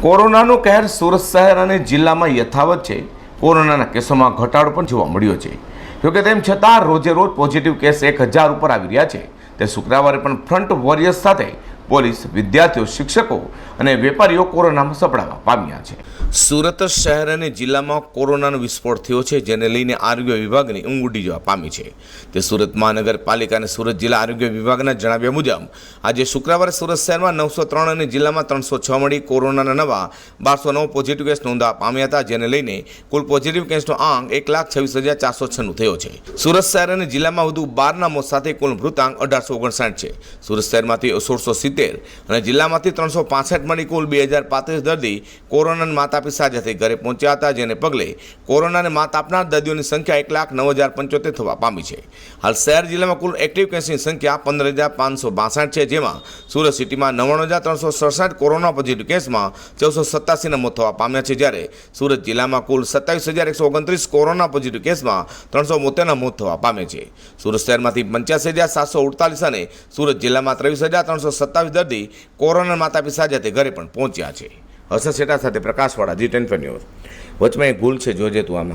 કોરોનાનો કહેર સુરત શહેર અને જિલ્લામાં યથાવત છે. કોરોનાના કેસોમાં ઘટાડો પણ જોવા મળ્યો છે. જોકે તેમ છતાં રોજે રોજ પોઝિટિવ કેસ એક હજાર ઉપર આવી રહ્યા છે. તે શુક્રવારે પણ ફ્રન્ટ વોરિયર્સ સાથે પોલીસ, વિદ્યાર્થીઓ, શિક્ષકો અને વેપારીઓ કોરોનામાં સપડાવા પામ્યા છે. સુરત શહેર અને જિલ્લામાં કોરોનાનો વિસ્ફોટ થયો છે, જેને લઈને આરોગ્ય વિભાગની ઊંઘ ઉડી જવા પામી છે. તે સુરત મહાનગરપાલિકા અને સુરત જિલ્લા આરોગ્ય વિભાગના જણાવ્યા મુજબ, આજે શુક્રવારે સુરત શહેરમાં નવસો ત્રણ અને જિલ્લામાં ત્રણસો છ મળી કોરોનાના નવા બારસો નવ પોઝિટિવ કેસ નોંધવા પામ્યા હતા, જેને લઈને કુલ પોઝિટિવ કેસનો આંક એક લાખ છવ્વીસ હજાર ચારસો છન્નું થયો છે. સુરત શહેર અને જિલ્લામાં વધુ બારના મોત સાથે કુલ મૃતાંક અઢારસો ઓગણસાઠ છે. સુરત શહેરમાંથી સોળસો સિત્તેર અને જિલ્લામાંથી ત્રણસો પાસઠ મળી કુલ બે હજાર પાંત્રીસ દર્દી કોરોનાના માત આપી સાજા થઈ ઘરે પહોંચ્યા હતા, જેને પગલે કોરોનાને માત આપનાર દર્દીઓની સંખ્યા એક લાખ નવ હજાર પંચોતેર થવા પામી છે. હાલ શહેર જિલ્લામાં કુલ એક્ટિવ કેસની સંખ્યા પંદર હજાર પાંચસો બાસઠ છે, જેમાં સુરત સિટીમાં નવ્વાણું હજાર ત્રણસો સડસઠ કોરોના પોઝિટિવ કેસમાં ચૌદસો સત્તાસીના મોત થવા પામ્યા છે, જ્યારે સુરત જિલ્લામાં કુલ સત્તાવીસ હજાર એકસો ઓગણત્રીસ કોરોના પોઝિટિવ કેસમાં ત્રણસો બોતેરના મોત થવા પામે છે. સુરત શહેરમાંથી પંચ્યાસી હજાર સાતસો અડતાલીસ અને સુરત જિલ્લામાં ત્રેવીસ હજાર ત્રણસો સત્તાવીસ દર્દી કોરોના માતા પિતા સાજા ઘરે પણ પહોંચ્યા છે. હર્ષદ શેટા સાથે પ્રકાશવાળા જી ટેન વચમાં એક ભૂલ છે, જોજે તું આમાં.